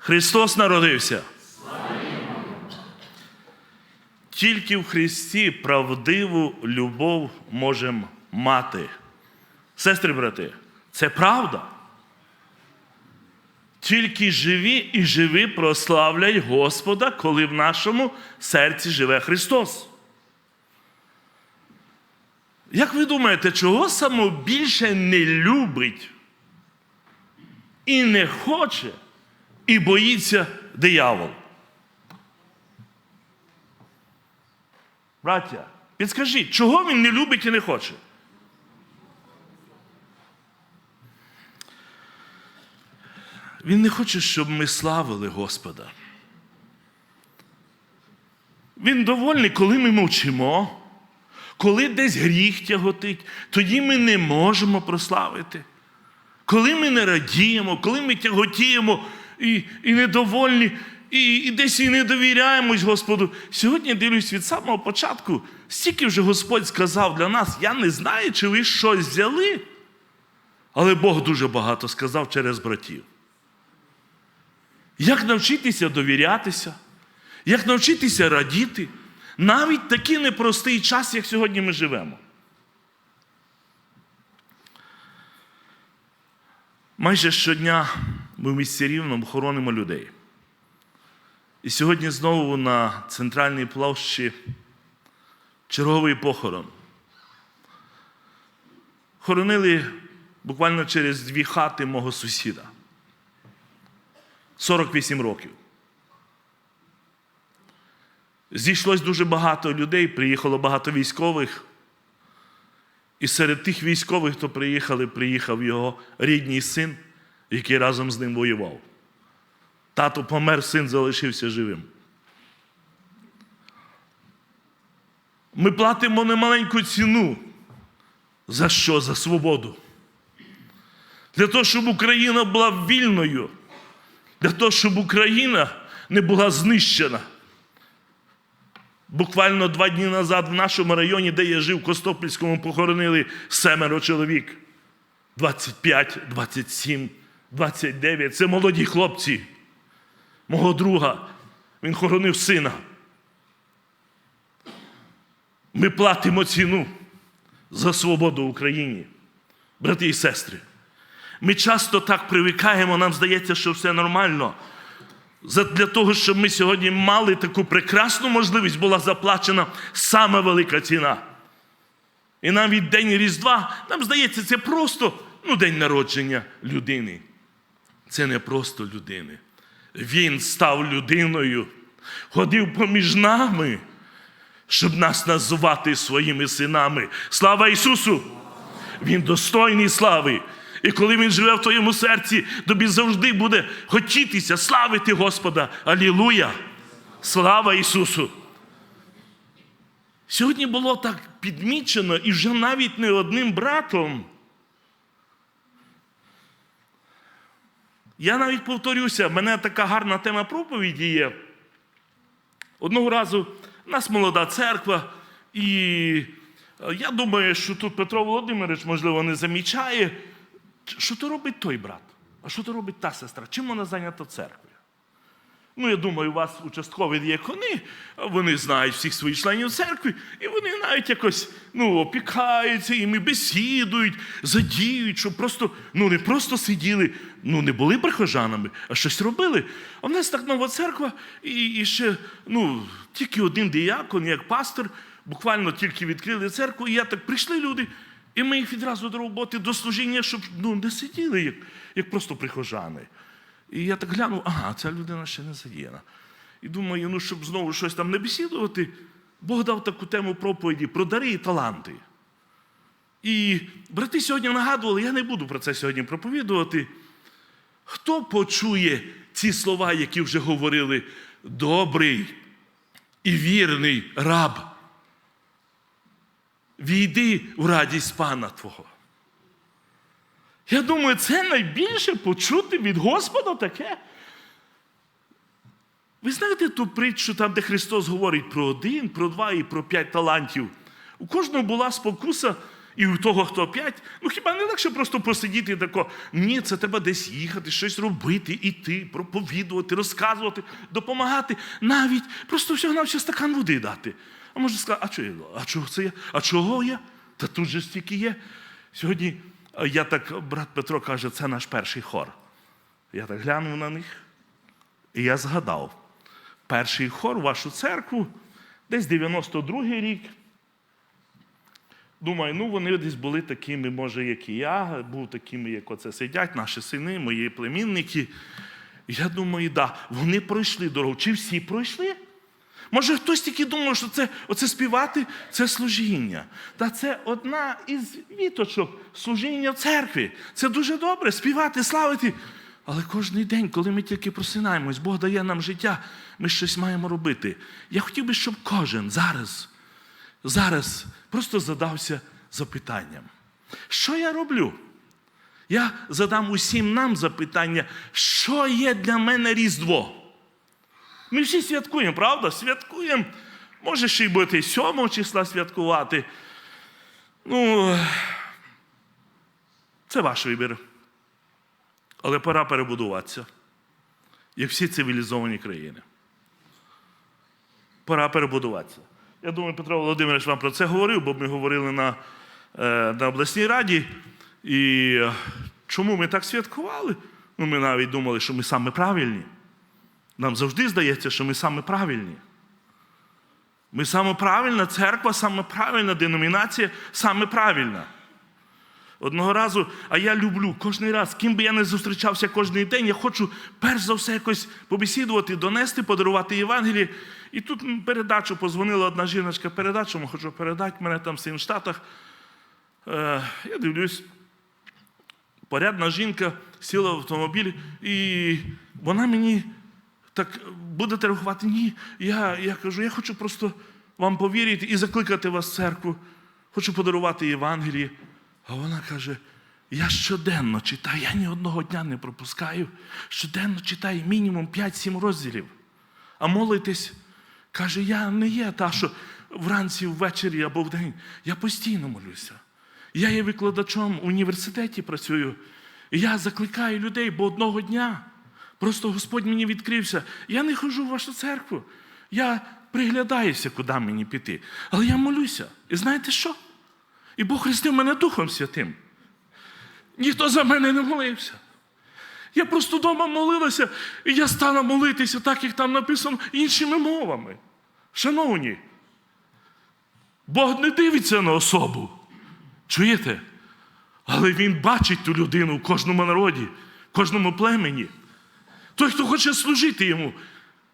Христос народився. Тільки в Христі правдиву любов можемо мати. Сестри, брати, це правда. Тільки живі і живі прославлять Господа, коли в нашому серці живе Христос. Як ви думаєте, чого само більше не любить і не хоче, і боїться диявол? Браття, підскажіть, чого він не любить і не хоче? Він не хоче, щоб ми славили Господа. Він довольний, коли ми мовчимо, коли десь гріх тяготить, тоді ми не можемо прославити. Коли ми не радіємо, коли ми тяготіємо і, і недовольні, і, і десь і не довіряємось Господу. Сьогодні дивлюсь від самого початку, стільки вже Господь сказав для нас, я не знаю, чи ви щось взяли, але Бог дуже багато сказав через братів. Як навчитися довірятися, як навчитися радіти, навіть такий непростий час, як сьогодні ми живемо. Майже щодня ми в місті Рівному хоронимо людей. І сьогодні знову на центральній площі черговий похорон. Хоронили буквально через дві хати мого сусіда. 48 років. Зійшлось дуже багато людей, приїхало багато військових. І серед тих військових, хто приїхали, приїхав його рідний син, який разом з ним воював. Тато помер, син залишився живим. Ми платимо немаленьку ціну. За що? За свободу. Для того, щоб Україна була вільною, для того, щоб Україна не була знищена. Буквально два дні назад в нашому районі, де я жив, в Костопільському, похоронили семеро чоловік. 25, 27, 29. Це молоді хлопці. Мого друга. Він хоронив сина. Ми платимо ціну за свободу Україні, брати і сестри. Ми часто так привикаємо, нам здається, що все нормально. Для того, щоб ми сьогодні мали таку прекрасну можливість, була заплачена саме велика ціна. І навіть День Різдва, нам здається, це просто ну, день народження людини. Це не просто людини. Він став людиною, ходив поміж нами, щоб нас називати своїми синами. Слава Ісусу! Він достойний слави. І коли він живе в твоєму серці, тобі завжди буде хотітися славити Господа. Алілуя! Слава Ісусу! Сьогодні було так підмічено і вже навіть не одним братом. Я навіть повторюся, в мене така гарна тема проповіді є. Одного разу в нас молода церква, і е, я думаю, що тут Петро Володимирович, можливо, не замічає, що то робить той брат, а що то робить та сестра, чим вона зайнята в церкві. Ну, я думаю, у вас участкові діякони, вони знають всіх своїх членів церкви, і вони навіть якось ну, опікаються, і бесідують, задіють, щоб просто ну, не просто сиділи, ну не були прихожанами, а щось робили. А в нас так нова церква, і, і ще ну, тільки один діякон, як пастор, буквально тільки відкрили церкву, і я так прийшли люди, і ми їх відразу до роботи, до служіння, щоб ну, не сиділи, як, як просто прихожани. І я так глянув, ага, ця людина ще не задіяна. І думаю, ну, щоб знову щось там не бесідувати, Бог дав таку тему проповіді про дари і таланти. І брати сьогодні нагадували, я не буду про це сьогодні проповідувати. Хто почує ці слова, які вже говорили, добрий і вірний раб? Війди в радість пана Твого. Я думаю, це найбільше почути від Господа таке. Ви знаєте ту притчу, там, де Христос говорить про один, про два і про п'ять талантів. У кожного була спокуса І у того, хто п'ять, ну хіба не легше просто посидіти і тако, ні, це треба десь їхати, щось робити, іти, проповідувати, розказувати, допомагати, навіть просто всього на стакан води дати. А може сказати, а чого? А чого це я? А чого я? Та тут же стільки є. Сьогодні я так, брат Петро каже, це наш перший хор. Я так глянув на них, і я згадав. Перший хор в вашу церкву, десь 92-й рік. Думаю, ну вони десь були такими, може, як і я, був такими, як оце сидять, наші сини, мої племінники. Я думаю, да, вони пройшли дорогу. Чи всі пройшли? Може, хтось тільки думав, що це оце співати це служіння. Та це одна із віточок служіння в церкві. Це дуже добре співати, славити. Але кожен день, коли ми тільки просинаємось, Бог дає нам життя, ми щось маємо робити. Я хотів би, щоб кожен зараз, зараз просто задався запитанням. Що я роблю? Я задам усім нам запитання, що є для мене Різдво? Ми всі святкуємо, правда? Святкуємо. Може, ще й будете 7 числа святкувати. Ну, це ваш вибір. Але пора перебудуватися, як всі цивілізовані країни. Пора перебудуватися. Я думаю, Петро Володимирович вам про це говорив, бо ми говорили на, е, на обласній раді. І чому ми так святкували? Ну, ми навіть думали, що ми саме правильні. Нам завжди здається, що ми саме правильні. Ми саме правильна церква, саме правильна деномінація, саме правильна. Одного разу, а я люблю кожен раз, ким би я не зустрічався кожен день, я хочу перш за все якось побесідувати, донести, подарувати Євангеліє. І тут передачу позвонила одна жіночка, передачу, хочу передати мене там в Син Штатах. Е, я дивлюсь, порядна жінка сіла в автомобіль, і вона мені так будете рахувати? Ні. Я, я кажу, я хочу просто вам повірити і закликати вас в церкву. Хочу подарувати Євангеліє. А вона каже: я щоденно читаю, я ні одного дня не пропускаю. Щоденно читаю мінімум 5-7 розділів. А молитесь, каже, я не є та, що вранці, ввечері або вдень. Я постійно молюся. Я є викладачом в університеті працюю. І я закликаю людей, бо одного дня просто Господь мені відкрився. Я не ходжу в вашу церкву. Я приглядаюся, куди мені піти. Але я молюся. І знаєте що? І Бог хрестив мене Духом Святим. Ніхто за мене не молився. Я просто вдома молилася, і я стала молитися, так як там написано, іншими мовами. Шановні, Бог не дивиться на особу. Чуєте? Але Він бачить ту людину в кожному народі, в кожному племені. Той, хто хоче служити йому.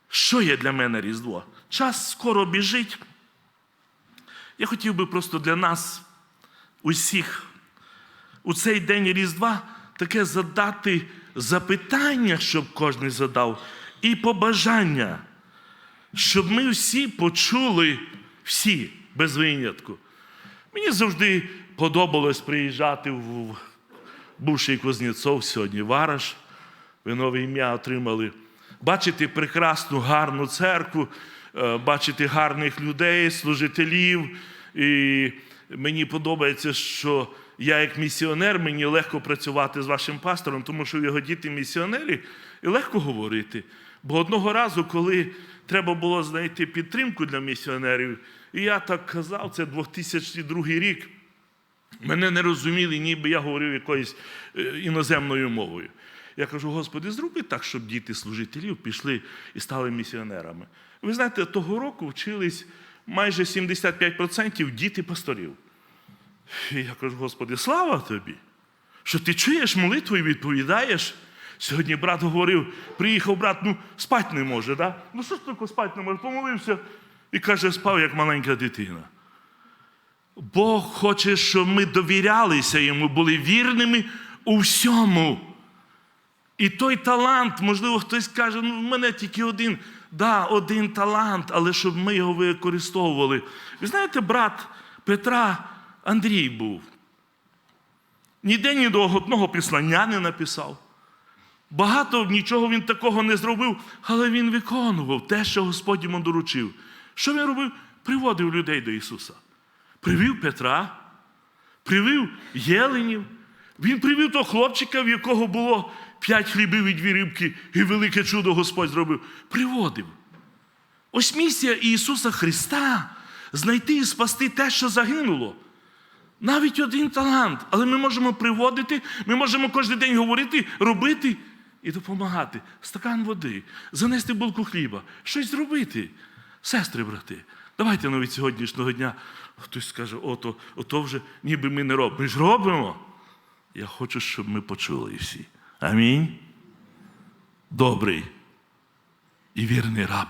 Що є для мене Різдво? Час скоро біжить. Я хотів би просто для нас, усіх, у цей день Різдва таке задати запитання, щоб кожен задав, і побажання, щоб ми всі почули, всі, без винятку. Мені завжди подобалось приїжджати в бувший Кузнєцов, сьогодні Вараш. Ви нове ім'я отримали. Бачити прекрасну, гарну церкву, е, бачити гарних людей, служителів. І мені подобається, що я, як місіонер, мені легко працювати з вашим пастором, тому що його діти місіонери, і легко говорити. Бо одного разу, коли треба було знайти підтримку для місіонерів, і я так казав, це 2002 рік. Мене не розуміли, ніби я говорив якоюсь е, іноземною мовою. Я кажу, Господи, зроби так, щоб діти служителів пішли і стали місіонерами. Ви знаєте, того року вчились майже 75% діти пасторів. І я кажу, Господи, слава тобі, що ти чуєш молитву і відповідаєш. Сьогодні брат говорив, приїхав брат, ну спать не може, да? Ну що ж таке спать не може? Помолився і каже, спав, як маленька дитина. Бог хоче, щоб ми довірялися йому, були вірними у всьому. І той талант, можливо, хтось каже, ну в мене тільки один. Да, один талант, але щоб ми його використовували. Ви знаєте, брат Петра Андрій був. Ніде ні до одного післання не написав. Багато нічого він такого не зробив, але він виконував те, що Господь йому доручив. Що він робив? Приводив людей до Ісуса. Привів Петра, привів єленів. Він привів того хлопчика, в якого було п'ять хлібів і дві рибки, і велике чудо Господь зробив. Приводив. Ось місія Ісуса Христа знайти і спасти те, що загинуло. Навіть один талант, але ми можемо приводити, ми можемо кожен день говорити, робити і допомагати. Стакан води, занести булку хліба, щось зробити. Сестри, брати, давайте навіть сьогоднішнього дня хтось скаже, ото, ото вже ніби ми не робимо. Ми ж робимо. Я хочу, щоб ми почули всі. Амінь. Добрий і вірний раб.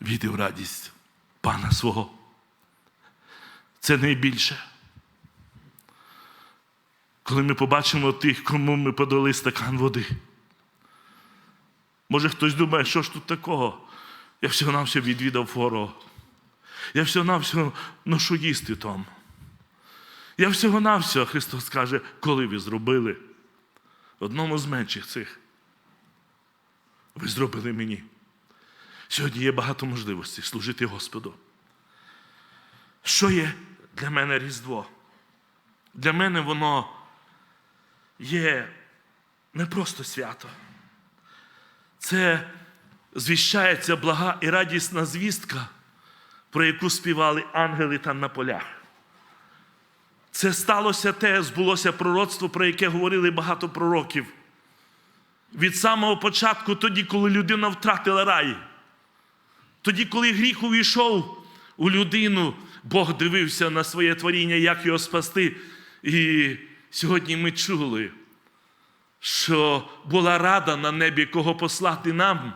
Відив радість пана свого. Це найбільше. Коли ми побачимо тих, кому ми подали стакан води. Може хтось думає, що ж тут такого? Я всього навсього відвідав фору. Я всього навсього ношу їсти там. Я всього навсього, Христос каже, коли ви зробили одному з менших цих. Ви зробили мені. Сьогодні є багато можливостей служити Господу. Що є для мене Різдво? Для мене воно є не просто свято. Це звіщається блага і радісна звістка, про яку співали ангели там на полях. Це сталося те, збулося пророцтво, про яке говорили багато пророків. Від самого початку, тоді, коли людина втратила рай. Тоді, коли гріх увійшов у людину, Бог дивився на своє творіння, як його спасти. І сьогодні ми чули, що була рада на небі, кого послати нам.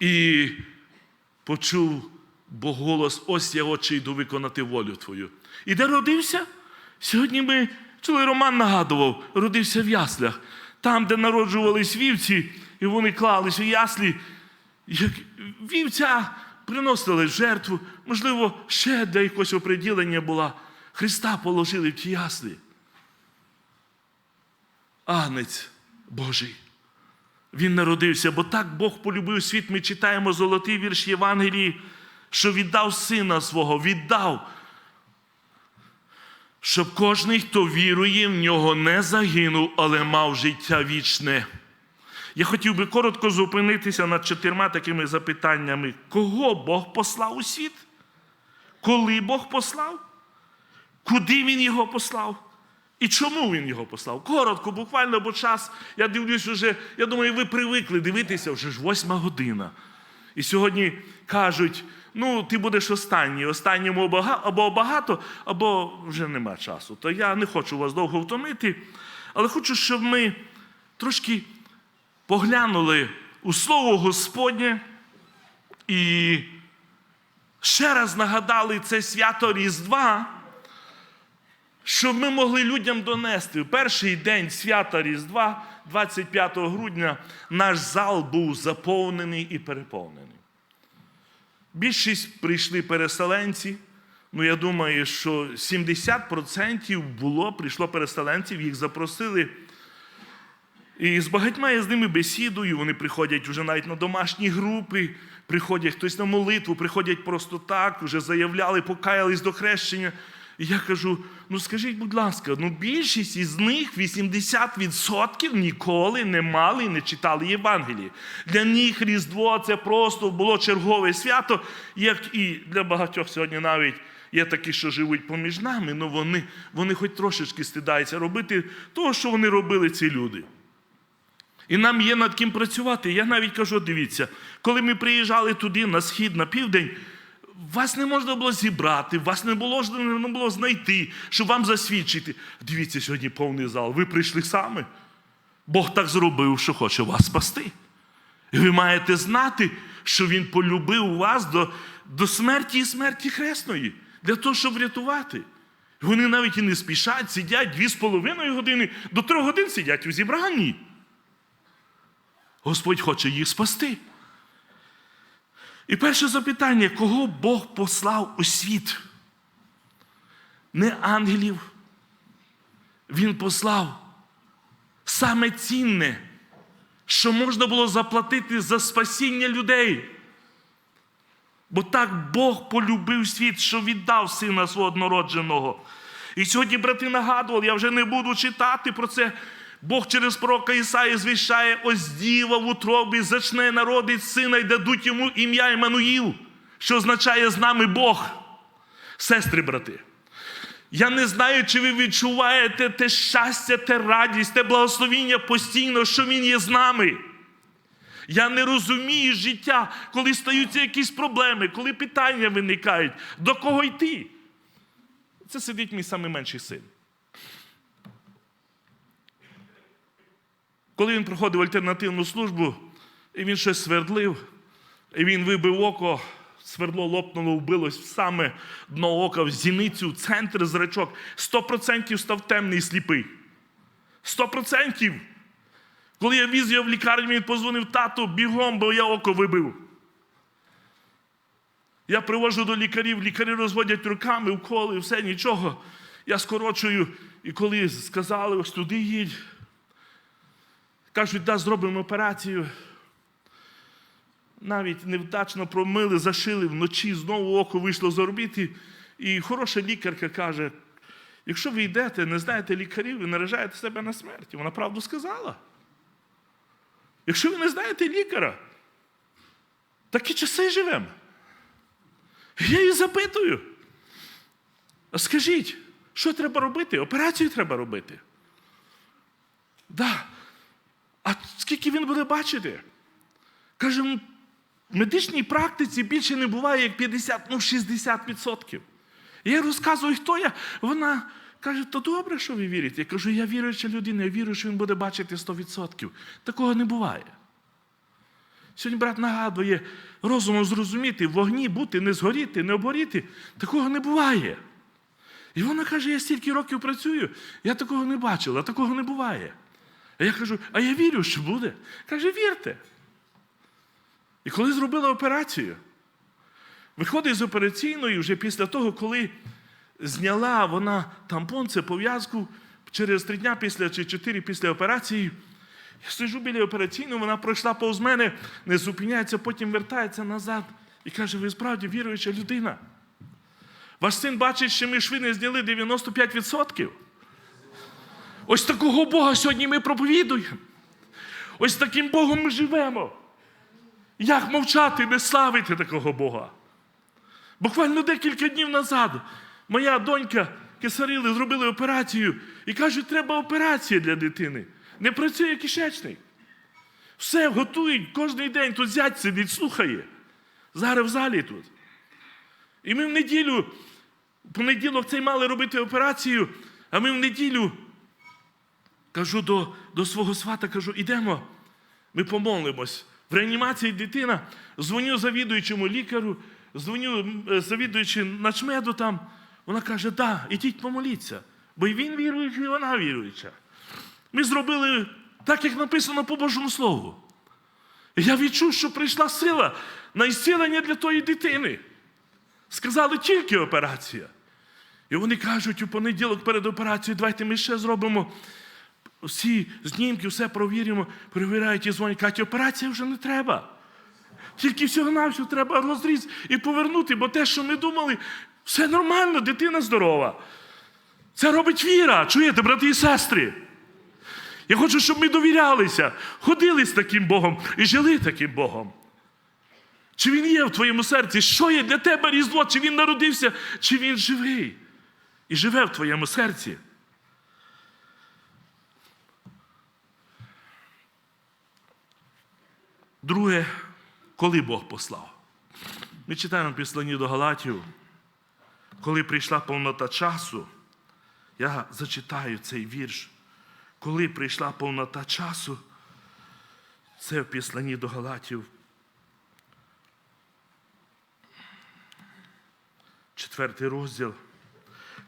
І почув Бог голос, ось я очі йду виконати волю Твою. І де родився? Сьогодні ми чули Роман нагадував, родився в яслях, там, де народжувались вівці, і вони клались у яслі. Як вівця приносили жертву, можливо, ще для якогось оприділення була. Христа положили в ті яслі. Агнець Божий. Він народився, бо так Бог полюбив світ. Ми читаємо золотий вірш Євангелії, що віддав сина свого, віддав, щоб кожний, хто вірує в нього, не загинув, але мав життя вічне. Я хотів би коротко зупинитися над чотирма такими запитаннями. Кого Бог послав у світ? Коли Бог послав? Куди Він його послав? І чому він його послав? Коротко, буквально, бо час, я дивлюсь вже, я думаю, ви привикли дивитися, вже ж восьма година. І сьогодні кажуть, ну, ти будеш останній, останньому або багато, або вже нема часу. То я не хочу вас довго втомити, але хочу, щоб ми трошки поглянули у Слово Господнє і ще раз нагадали це свято Різдва, щоб ми могли людям донести. В перший день свята Різдва, 25 грудня, наш зал був заповнений і переповнений. Більшість прийшли переселенці. Ну, я думаю, що 70% було, прийшло переселенців, їх запросили. І з багатьма я з ними бесідую, вони приходять вже навіть на домашні групи, приходять хтось на молитву, приходять просто так, вже заявляли, покаялись до хрещення. І я кажу: ну скажіть, будь ласка, ну більшість із них, 80% ніколи не мали і не читали Євангелії. Для них Різдво це просто було чергове свято, як і для багатьох сьогодні навіть. Є такі, що живуть поміж нами, але вони, вони хоч трошечки стидаються робити того, що вони робили ці люди. І нам є над ким працювати. Я навіть кажу: дивіться, коли ми приїжджали туди, на схід, на південь, вас не можна було зібрати, вас не було не було знайти, щоб вам засвідчити. Дивіться, сьогодні повний зал. Ви прийшли саме. Бог так зробив, що хоче вас спасти. І ви маєте знати, що Він полюбив вас до, до смерті і смерті хресної, для того, щоб врятувати. Вони навіть і не спішать, сидять дві з половиною години, до трьох годин сидять у зібранні. Господь хоче їх спасти. І перше запитання, кого Бог послав у світ? Не ангелів. Він послав саме цінне, що можна було заплатити за спасіння людей. Бо так Бог полюбив світ, що віддав сина свого однородженого. І сьогодні брати нагадували, я вже не буду читати про це. Бог через пророка Ісаї звіщає, ось діва в утробі зачне народить сина і дадуть йому ім'я Іммануїл, що означає з нами Бог. Сестри, брати. Я не знаю, чи ви відчуваєте те щастя, те радість, те благословіння постійно, що Він є з нами. Я не розумію життя, коли стаються якісь проблеми, коли питання виникають, до кого йти. Це сидить мій найменший син. Коли він проходив альтернативну службу, і він щось свердлив, і він вибив око, свердло лопнуло, вбилось в саме дно ока, в зіницю, в центр зрачок. Сто процентів став темний і сліпий. Сто процентів. Коли я віз його в лікарню, він позвонив тату бігом, бо я око вибив. Я привожу до лікарів, лікарі розводять руками, уколи, все, нічого. Я скорочую, і коли сказали, ось туди їдь, кажуть, да, зробимо операцію. Навіть невдачно промили, зашили вночі, знову око вийшло з орбіти. І хороша лікарка каже: якщо ви йдете, не знаєте лікарів, ви наражаєте себе на смерть. Вона правду сказала. Якщо ви не знаєте лікаря, такі часи живемо. Я її запитую. А скажіть, що треба робити? Операцію треба робити. Да. Скільки він буде бачити? Каже, «Ну, в медичній практиці більше не буває, як 50, ну 60%. І я розказую, хто я. Вона каже, то добре, що ви вірите. Я кажу, я віруюча людина, я вірю, що він буде бачити 100%. Такого не буває. Сьогодні брат нагадує, розумом зрозуміти, в вогні бути, не згоріти, не обгоріти. Такого не буває. І вона каже, я стільки років працюю, я такого не бачила, такого не буває. А я кажу, а я вірю, що буде. Каже, вірте. І коли зробила операцію, виходить з операційної вже після того, коли зняла вона тампон, це пов'язку через три дня після чи чотири після операції. Я сиджу біля операційної, вона пройшла повз мене, не зупиняється, потім вертається назад і каже: ви справді віруюча людина. Ваш син бачить, що ми шви не зняли 95%. Ось такого Бога сьогодні ми проповідуємо. Ось таким Богом ми живемо. Як мовчати, не славити такого Бога? Буквально декілька днів назад моя донька кисарили, зробили операцію і кажуть, треба операція для дитини. Не працює кишечник. Все готують кожен день. Тут зять сидить, слухає. Зараз в залі тут. І ми в неділю, в понеділок цей мали робити операцію, а ми в неділю кажу до, до свого свата, кажу, ідемо, ми помолимось. В реанімації дитина, дзвоню завідуючому лікарю, дзвоню е, завідуючи начмеду там. Вона каже, да, ідіть помоліться. Бо і він віруючий, і вона віруюча. Ми зробили так, як написано по Божому Слову. Я відчув, що прийшла сила на ісцілення для тої дитини. Сказали тільки операція. І вони кажуть, у понеділок перед операцією, давайте ми ще зробимо всі знімки, все провіримо, перевіряють і дзвонять, кажуть, операція вже не треба. Тільки всього-навсього треба розріз і повернути, бо те, що ми думали, все нормально, дитина здорова. Це робить віра. Чуєте, брати і сестри? Я хочу, щоб ми довірялися, ходили з таким Богом і жили таким Богом. Чи він є в твоєму серці? Що є для тебе різдво? Чи він народився, чи він живий? І живе в твоєму серці. Друге, коли Бог послав? Ми читаємо в післанні до Галатів, коли прийшла повнота часу, я зачитаю цей вірш. Коли прийшла повнота часу, це в післанні до Галатів. Четвертий розділ.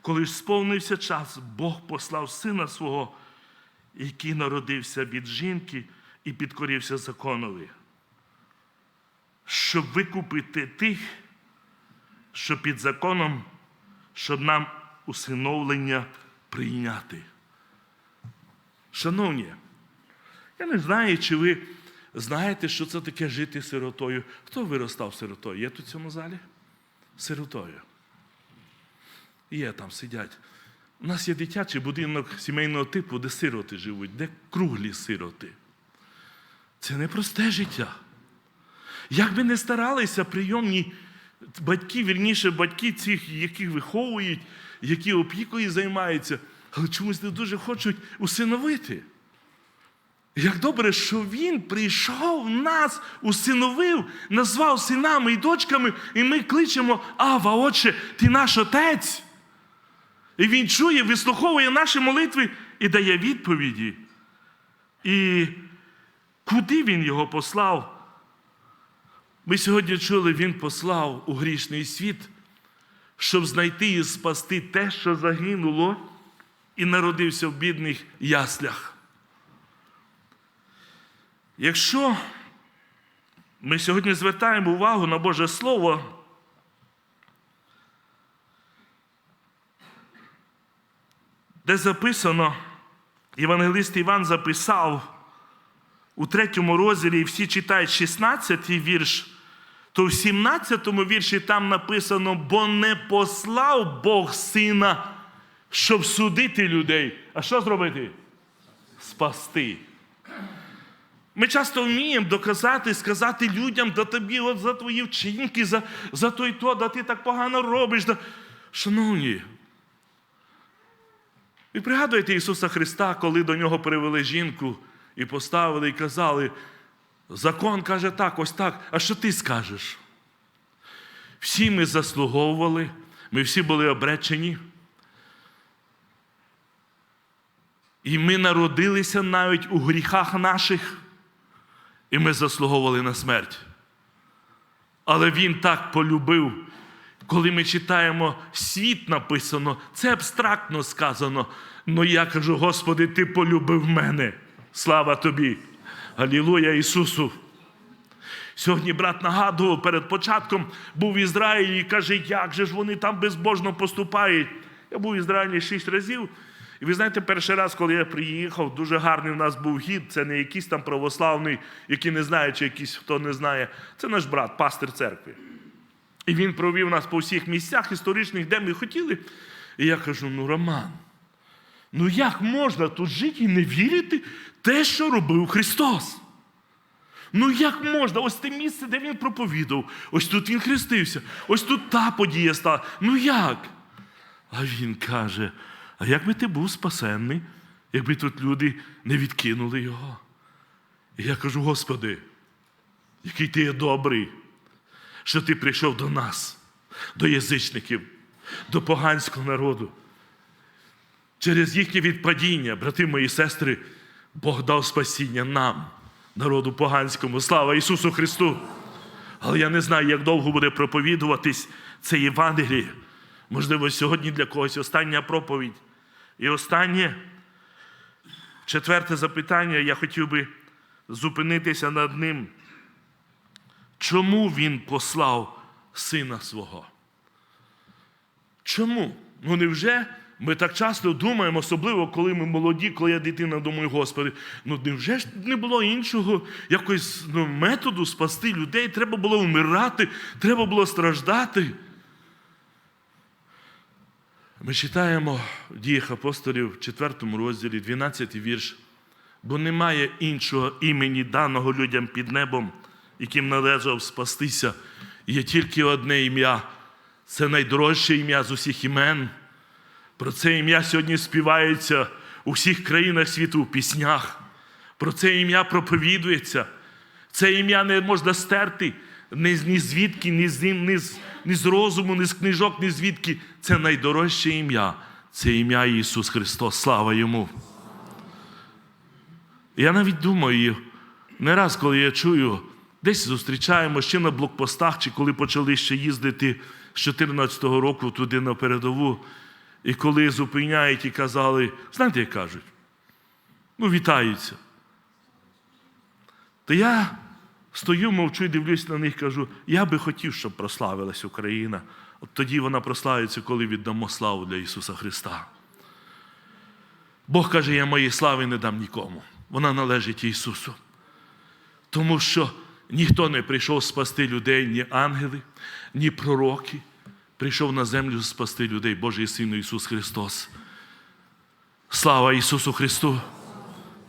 Коли ж сповнився час, Бог послав сина свого, який народився від жінки і підкорівся законові, щоб викупити тих, що під законом, щоб нам усиновлення прийняти. Шановні, я не знаю, чи ви знаєте, що це таке жити сиротою? Хто виростав сиротою? Є тут в цьому залі? Сиротою. Є там сидять. У нас є дитячий будинок сімейного типу, де сироти живуть, де круглі сироти. Це не просте життя. Як би не старалися прийомні батьки, вірніше, батьки цих, яких виховують, які опікою займаються, але чомусь не дуже хочуть усиновити. Як добре, що він прийшов, нас усиновив, назвав синами і дочками, і ми кличемо Ава, Отче, ти наш отець. І він чує, вислуховує наші молитви і дає відповіді. І куди він його послав? Ми сьогодні чули, він послав у грішний світ, щоб знайти і спасти те, що загинуло, і народився в бідних яслях. Якщо ми сьогодні звертаємо увагу на Боже Слово, де записано, Євангелист Іван записав у третьому розділі, і всі читають 16 вірш, то в 17 вірші там написано, бо не послав Бог сина, щоб судити людей. А що зробити? Спасти. Ми часто вміємо доказати, сказати людям, да тобі от за твої вчинки, за, за той то, да ти так погано робиш. Да... Шановні, ви пригадуєте Ісуса Христа, коли до нього привели жінку і поставили, і казали, закон каже так, ось так, а що ти скажеш? Всі ми заслуговували, ми всі були обречені. І ми народилися навіть у гріхах наших, і ми заслуговували на смерть. Але Він так полюбив, коли ми читаємо світ написано, це абстрактно сказано. Ну я кажу, Господи, Ти полюбив мене. Слава тобі! Алілуя Ісусу! Сьогодні брат нагадував перед початком був в Ізраїлі і каже, як же ж вони там безбожно поступають. Я був в Ізраїлі шість разів. І ви знаєте, перший раз, коли я приїхав, дуже гарний у нас був гід. Це не якийсь там православний, який не знає, чи якийсь хто не знає. Це наш брат, пастир церкви. І він провів нас по всіх місцях історичних, де ми хотіли. І я кажу: ну, Роман, ну як можна тут жити і не вірити те, що робив Христос? Ну як можна? Ось те місце, де він проповідав, ось тут він хрестився, ось тут та подія стала. Ну як? А він каже: а як би ти був спасенний, якби тут люди не відкинули його? І я кажу, Господи, який ти є добрий, що ти прийшов до нас, до язичників, до поганського народу. Через їхнє відпадіння, брати мої сестри, Бог дав спасіння нам, народу поганському. Слава Ісусу Христу! Але я не знаю, як довго буде проповідуватись це Євангеліє. Можливо, сьогодні для когось остання проповідь. І останнє, четверте запитання, я хотів би зупинитися над ним. Чому він послав сина свого? Чому? Ну невже ми так часто думаємо, особливо коли ми молоді, коли я дитина думаю, Господи, ну невже ж не було іншого якось ну, методу спасти людей? Треба було вмирати, треба було страждати. Ми читаємо в діях апостолів в 4 розділі, 12 вірш. Бо немає іншого імені даного людям під небом, яким належав спастися. Є тільки одне ім'я. Це найдорожче ім'я з усіх імен. Про це ім'я сьогодні співається у всіх країнах світу в піснях. Про це ім'я проповідується. Це ім'я не можна стерти ні, ні звідки, ні з, ні, ні з розуму, ні з книжок, ні звідки. Це найдорожче ім'я. Це ім'я Ісус Христос. Слава Йому. Я навіть думаю, не раз, коли я чую, десь зустрічаємо ще на блокпостах, чи коли почали ще їздити з 2014 року туди на передову, і коли зупиняють і казали, знаєте, як кажуть? Ну, вітаються. То я стою, мовчу і дивлюсь на них, кажу, я би хотів, щоб прославилась Україна. От тоді вона прославиться, коли віддамо славу для Ісуса Христа. Бог каже, я моєї слави не дам нікому. Вона належить Ісусу. Тому що ніхто не прийшов спасти людей, ні ангели, ні пророки. Прийшов на землю спасти людей Божий Син Ісус Христос. Слава Ісусу Христу!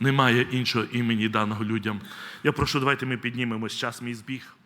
Немає іншого імені даного людям. Я прошу, давайте ми піднімемось час мій збіг.